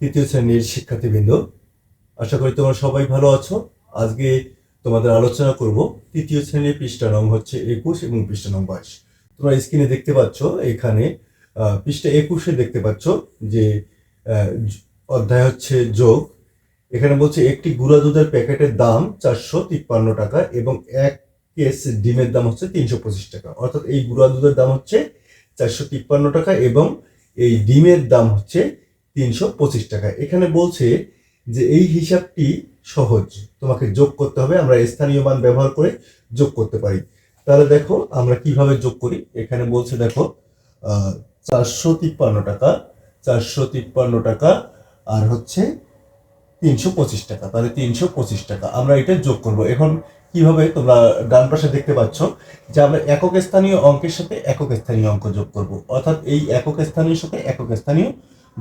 তৃতীয় শ্রেণির শিক্ষার্থীবৃন্দ, আশা করি তোমরা সবাই ভালো আছো। আজকে তোমাদের আলোচনা করব তৃতীয় শ্রেণির পৃষ্ঠা নং হচ্ছে একুশ এবং পৃষ্ঠা নং বাইশ। তোমরা স্ক্রিনে দেখতে পাচ্ছ, এখানে পৃষ্ঠা একুশে দেখতে পাচ্ছ যে অধ্যায় হচ্ছে যোগ। এখানে বলছে, একটি গুঁড়া দুধের প্যাকেটের দাম চারশো তিপ্পান্ন টাকা এবং এক কেস ডিমের দাম হচ্ছে তিনশো পঁচিশ টাকা। অর্থাৎ এই গুঁড়া দুধের দাম হচ্ছে চারশো তিপ্পান্ন টাকা এবং এই ডিমের দাম হচ্ছে তিনশো পঁচিশ টাকা। এখানে বলছে যে এই হিসাবটি সহজ। তোমাকে যোগ করতে হবে, আমরা স্থানীয় মান ব্যবহার করে যোগ করতে পারি। তাহলে দেখো, আমরা কীভাবে যোগ করি? এখানে বলছে দেখো চারশো তিপ্পান্ন টাকা, চারশো তিপ্পান্ন টাকা, আর হচ্ছে তিনশো পঁচিশ টাকা। তাহলে তিনশো পঁচিশ টাকা। আমরা এটা যোগ করব। এখন কীভাবে তোমরা ডান পাশে দেখতে পাচ্ছ যে আমরা একক স্থানীয় অঙ্কের সাথে একক স্থানীয় অঙ্ক যোগ করব। অর্থাৎ এই একক স্থানীয় সাথে একক স্থানীয়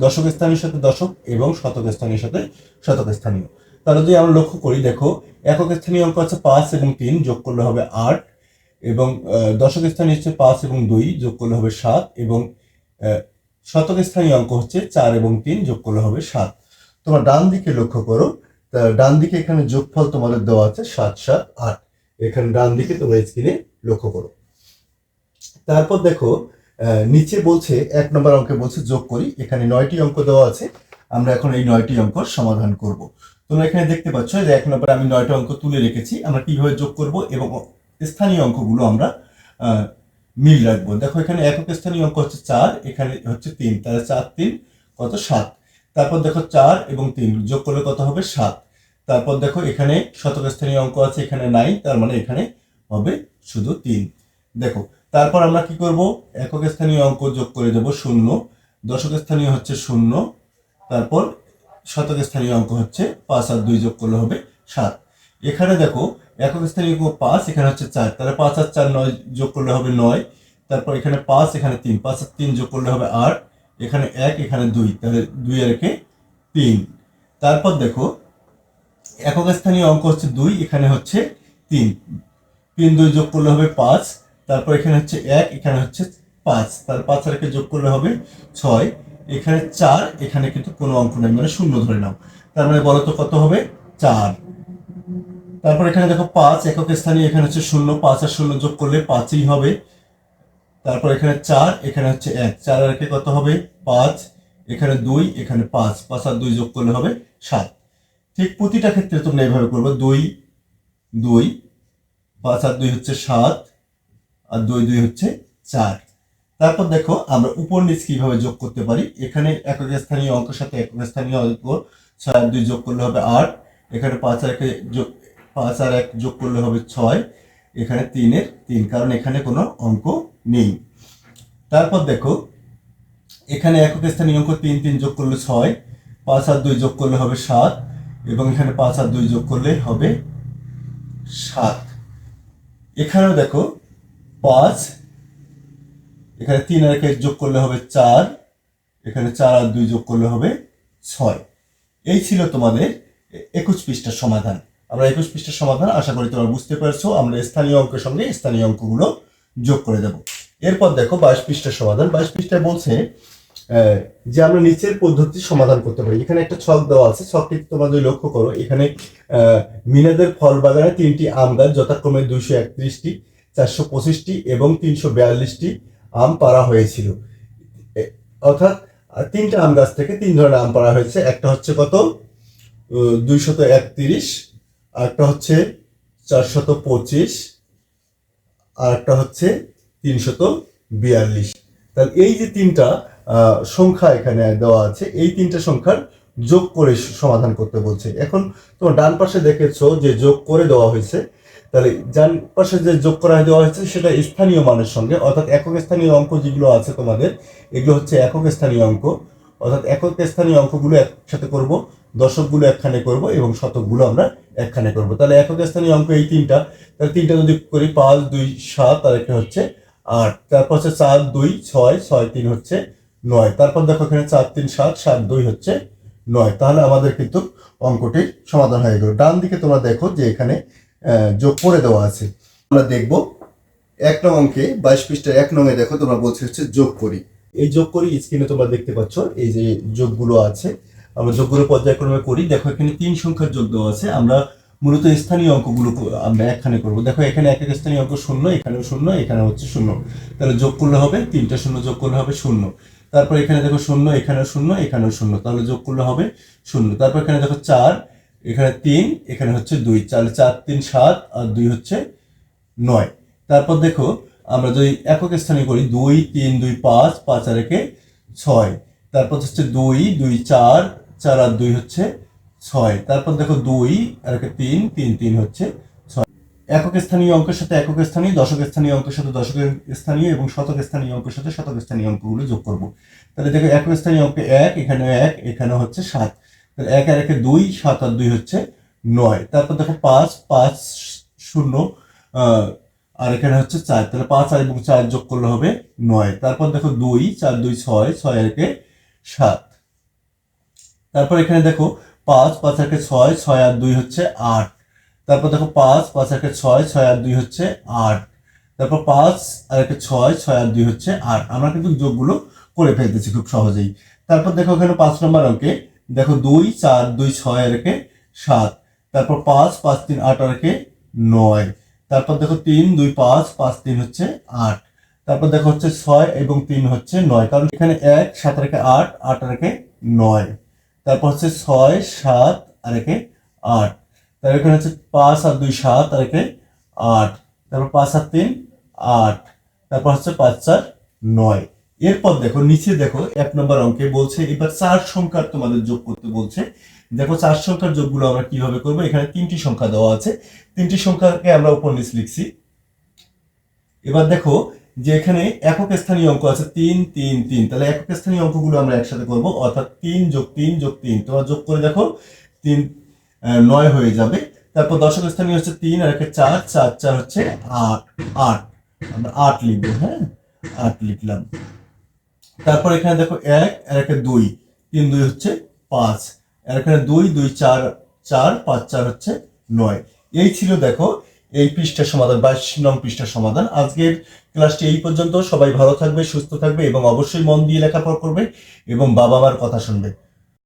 দশক স্থানীয় সাথে দশক এবং শতক স্থানীয় সাথে শতক স্থানীয়। তাহলে যদি আমরা লক্ষ্য করি, দেখো, একক স্থানীয় অঙ্ক হচ্ছে পাঁচ এবং তিন যোগ করলে হবে আট এবং দশক স্থানীয় হচ্ছে পাঁচ এবং দুই যোগ করলে হবে সাত এবং শতক স্থানীয় অঙ্ক হচ্ছে চার এবং তিন যোগ করলে হবে সাত। তোমার ডান দিকে লক্ষ্য করো ডান দিকে এখানে যোগফল তোমাদের দেওয়া আছে সাত সাত, আট। এখানে ডান দিকে তোমরা স্ক্রিনে লক্ষ্য করো। তারপর দেখো নিচে বলছে, এক নম্বর অঙ্কে বলছে যোগ করি, এখানে নয়টি অঙ্ক দেওয়া আছে, আমরা এখন এই নয়টি অঙ্ক সমাধান করব। তোমরা এখানে দেখতে পাচ্ছ যে এক নম্বরে আমি নয়টা অঙ্ক তুলে রেখেছি, আমরা কীভাবে যোগ করব এবং স্থানীয় অঙ্কগুলো আমরা মিল রাখব। দেখো, এখানে একক স্থানীয় অঙ্ক হচ্ছে চার, এখানে হচ্ছে তিন, তাহলে চার, তিন, কত? সাত। তারপর দেখো, চার এবং তিন, যোগ করলে কত হবে? সাত। তারপর দেখো, এখানে শতক স্থানীয় অঙ্ক আছে, এখানে নাই, তার মানে এখানে হবে শুধু তিন। দেখো, তারপর আমরা কি করব? একক স্থানীয় অঙ্ক যোগ করে দেব শূন্য। দশক স্থানীয় হচ্ছে শূন্য। তারপর শতক স্থানীয় অঙ্ক হচ্ছে পাঁচ আর দুই যোগ করলে হবে সাত। এখানে দেখো, একক স্থানীয় অঙ্ক পাঁচ, এখানে হচ্ছে চার। তাহলে পাঁচ আর চার নয় যোগ করলে হবে নয়। তারপর এখানে পাঁচ, এখানে তিন। পাঁচ আর তিন যোগ করলে হবে আট। এখানে এক, এখানে দুই। তাহলে দুই আর একে তিন। তারপর দেখো, একক স্থানীয় অঙ্ক হচ্ছে দুই, এখানে হচ্ছে তিন। তিন, দুই যোগ করলে হবে পাঁচ। তারপর এখানে হচ্ছে এক, এখানে হচ্ছে পাঁচ। তার পাঁচ আর যোগ করলে হবে ছয়। এখানে চার, এখানে কিন্তু কোনো অঙ্ক নেই মানে শূন্য ধরে নাও। তার মানে বলো তো কত হবে? চার। তারপর এখানে দেখো পাঁচ, একক স্থানীয়, এখানে হচ্ছে শূন্য, পাঁচ আর শূন্য যোগ করলে পাঁচই হবে। তারপর এখানে চার, এখানে হচ্ছে এক। চার আর কত হবে? পাঁচ। এখানে দুই, এখানে পাঁচ। পাঁচ আর দুই যোগ করলে হবে সাত। ঠিক প্রতিটা ক্ষেত্রে তোমরা এইভাবে করবে। দুই দুই, পাঁচ আর দুই হচ্ছে সাত। আর দুই দুই হচ্ছে চার। তারপর দেখো, আমরা উপর নিচ কীভাবে যোগ করতে পারি? এখানে একক স্থানীয় অঙ্কের সাথে একক স্থানীয় অঙ্ক ছয় দুই যোগ করলে হবে আট। এখানে পাঁচ আর একে যোগ, পাঁচ আর এক যোগ করলে হবে ছয়। এখানে তিনের তিন, কারণ এখানে কোনো অঙ্ক নেই। তারপর দেখো, এখানে একক স্থানীয় অঙ্ক তিন তিন যোগ করলে ছয়, পাঁচ আর দুই যোগ করলে হবে সাত, এবং এখানে পাঁচ আর দুই যোগ করলে হবে সাত। এখানেও দেখো পাঁচ, এখানে তিন আর একে যোগ করলে হবে চার, এখানে চার আর দুই যোগ করলে হবে ছয়। এই ছিল তোমাদের একুশ পৃষ্ঠার সমাধান। আমরা একুশ পৃষ্ঠার সমাধান আশা করি তোমরা বুঝতে পারছ। আমরা স্থানীয় অঙ্কের সঙ্গে স্থানীয় অঙ্কগুলো যোগ করে দেব। এরপর দেখো বাইশ পৃষ্ঠার সমাধান। বাইশ পৃষ্ঠায় বলছে যে আমরা নিচের পদ্ধতি সমাধান করতে পারি। এখানে একটা ছক দেওয়া আছে। ছকটি যদি লক্ষ্য করো, এখানে মিনাদের ফল বাগানে তিনটি আম গাছ, যথাক্রমে দুইশো একত্রিশটি চারশো পঁচিশটি এবং তিনশো বিয়াল্লিশটি আম পাড়া হয়েছিল। অর্থাৎ তিনটা আম গাছ থেকে তিন ধরনের আম পাড়া হয়েছে। একটা হচ্ছে কত? দুইশত একত্রিশ আর একটা হচ্ছে চারশত পঁচিশ আর একটা হচ্ছে তিনশত বিয়াল্লিশ। তাহলে এই যে তিনটা সংখ্যা এখানে দেওয়া আছে, এই তিনটা সংখ্যার যোগ করে সমাধান করতে বলছে। এখন তোমার ডান পাশে দেখেছ যে যোগ করে দেওয়া হয়েছে। তাহলে ডান পাশে যে যোগ করা দেওয়া হয়েছে সেটা স্থানীয় মানের সঙ্গে, অর্থাৎ একক স্থানীয় অঙ্ক যেগুলো আছে তোমাদের, এগুলো হচ্ছে একক স্থানীয় অঙ্ক। অর্থাৎ একক স্থানীয় অঙ্কগুলো একসাথে করব, দশকগুলো একখানে করব এবং শতকগুলো আমরা একখানে করব। তাহলে একক স্থানীয় অঙ্ক এই তিনটা, তাহলে তিনটা যদি করি, পাঁচ, দুই, সাত, আর একটা হচ্ছে আট। তারপর হচ্ছে চার, দুই, ছয় ছয়, তিন হচ্ছে নয়। তারপর দেখো এখানে চার, তিন, সাত সাত, দুই হচ্ছে নয়। তাহলে আমাদের কিন্তু অঙ্কটির সমাধান হয়ে গেল। ডান দিকে তোমরা দেখো যে এখানে যোগ করে দেওয়া আছে। আমরা দেখব এক নং অঙ্কে, বাইশ পৃষ্ঠার এক নঙে দেখো, তোমরা বলছে হচ্ছে যোগ করি। এই যোগ করি স্ক্রিনে তোমরা দেখতে পাচ্ছ, এই যে যোগগুলো আছে, আমরা যোগগুলো পর্যায়ক্রমে করি। দেখো, এখানে তিন সংখ্যার যোগ দেওয়া আছে। আমরা মূলত স্থানীয় অঙ্কগুলো আমরা একখানে করব। দেখো, এখানে এক এক স্থানীয় অঙ্ক শূন্য, এখানেও শূন্য এখানে হচ্ছে শূন্য। তাহলে যোগ করলে হবে, তিনটা শূন্য যোগ করলে হবে শূন্য। তারপর এখানে দেখো শূন্য, এখানেও শূন্য এখানেও শূন্য। তাহলে যোগ করলে হবে শূন্য। তারপর এখানে দেখো চার এখানে তিন, এখানে হচ্ছে দুই। তাহলে চার, তিন, সাত, আর দুই হচ্ছে নয়। তারপর দেখো, আমরা যদি একক স্থানে করি, দুই, তিন, দুই, পাঁচ পাঁচ আর একে ছয়। তারপর হচ্ছে দুই দুই, চার চার আর দুই হচ্ছে ছয়। তারপর দেখো দুই, আর একে তিন তিন তিন হচ্ছে ছয়। একক স্থানীয় অঙ্কের সাথে একক স্থানীয়, দশক স্থানীয় অঙ্কের সাথে দশক স্থানীয় এবং শতক স্থানীয় অঙ্কের সাথে শতক স্থানীয় অঙ্কগুলো যোগ করব। তাহলে দেখো একক স্থানীয় অঙ্কে এক এখানে এক এখানে হচ্ছে সাত। এক আর একে দুই, সাত আর দুই হচ্ছে নয়। তারপর দেখো পাঁচ পাঁচ শূন্য আর এখানে হচ্ছে চার। তাহলে পাঁচ আর এবং চার যোগ করলে হবে নয়। তারপর দেখো দুই, চার, দুই, ছয় ছয় আর একে সাত। তারপর এখানে দেখো পাঁচ পাঁচ আর ছয় ছয় আর দুই হচ্ছে আট। তারপর দেখো পাঁচ পাঁচ আর ছয় ছয় আর দুই হচ্ছে আট। তারপর পাঁচ আর একে ছয় ছয় আর দুই হচ্ছে আট। আমরা কিন্তু যোগগুলো করে ফেলতেছি খুব সহজেই। তারপর দেখো এখানে পাঁচ নম্বর অঙ্কে দেখো দুই, চার, দুই, ছয়, আর একে সাত। তারপর পাঁচ পাঁচ, তিন, আট, আর নয়। তারপর দেখো তিন, দুই, পাঁচ পাঁচ, তিন হচ্ছে আট। তারপর দেখো হচ্ছে ছয় এবং তিন হচ্ছে নয়। কারণ এখানে এক, সাত একে আট আট একে নয়। তারপর হচ্ছে ছয়, সাত, আর একে আট। তারপর এখানে হচ্ছে পাঁচ, আর দুই, সাত, আর আট। তারপর পাঁচ আর তিন, আট। তারপর হচ্ছে পাঁচ, চার, নয়। এরপর দেখো, নিচে দেখো, এক নম্বর অঙ্কে বলছে, এবার চার সংখ্যার তোমাদের যোগ করতে বলছে। দেখো, চার সংখ্যার যোগগুলো আমরা কীভাবে করব? এখানে তিনটি সংখ্যা দেওয়া আছে। তিনটি সংখ্যাকে আমরা উপর নিচ লিখছি। এবার দেখো, যে এখানে একক স্থানীয় অঙ্ক আছে, তিন তিন তিন। তাহলে একক স্থানীয় অঙ্কগুলো আমরা একসাথে করব, অর্থাৎ তিন যোগ তিন যোগ তিন। তোমরা যোগ করে দেখো, তিন নয় হয়ে যাবে। তারপর দশক স্থানীয় হচ্ছে তিন, আর একটা চার চার চার হচ্ছে আট আট। আমরা আট লিখব হ্যাঁ? আট লিখলাম। তারপর এখানে দেখো এক, আর একে দুই। তিন, দুই হচ্ছে পাঁচ। আর এখানে দুই দুই, চার চার, পাঁচ, চার হচ্ছে নয়। এই ছিল দেখো এই পৃষ্ঠার সমাধান, বাইশ নং পৃষ্ঠার সমাধান। আজকের ক্লাসটি এই পর্যন্ত। সবাই ভালো থাকবে, সুস্থ থাকবে এবং অবশ্যই মন দিয়ে লেখাপড়া করবে এবং বাবা মার কথা শুনবে।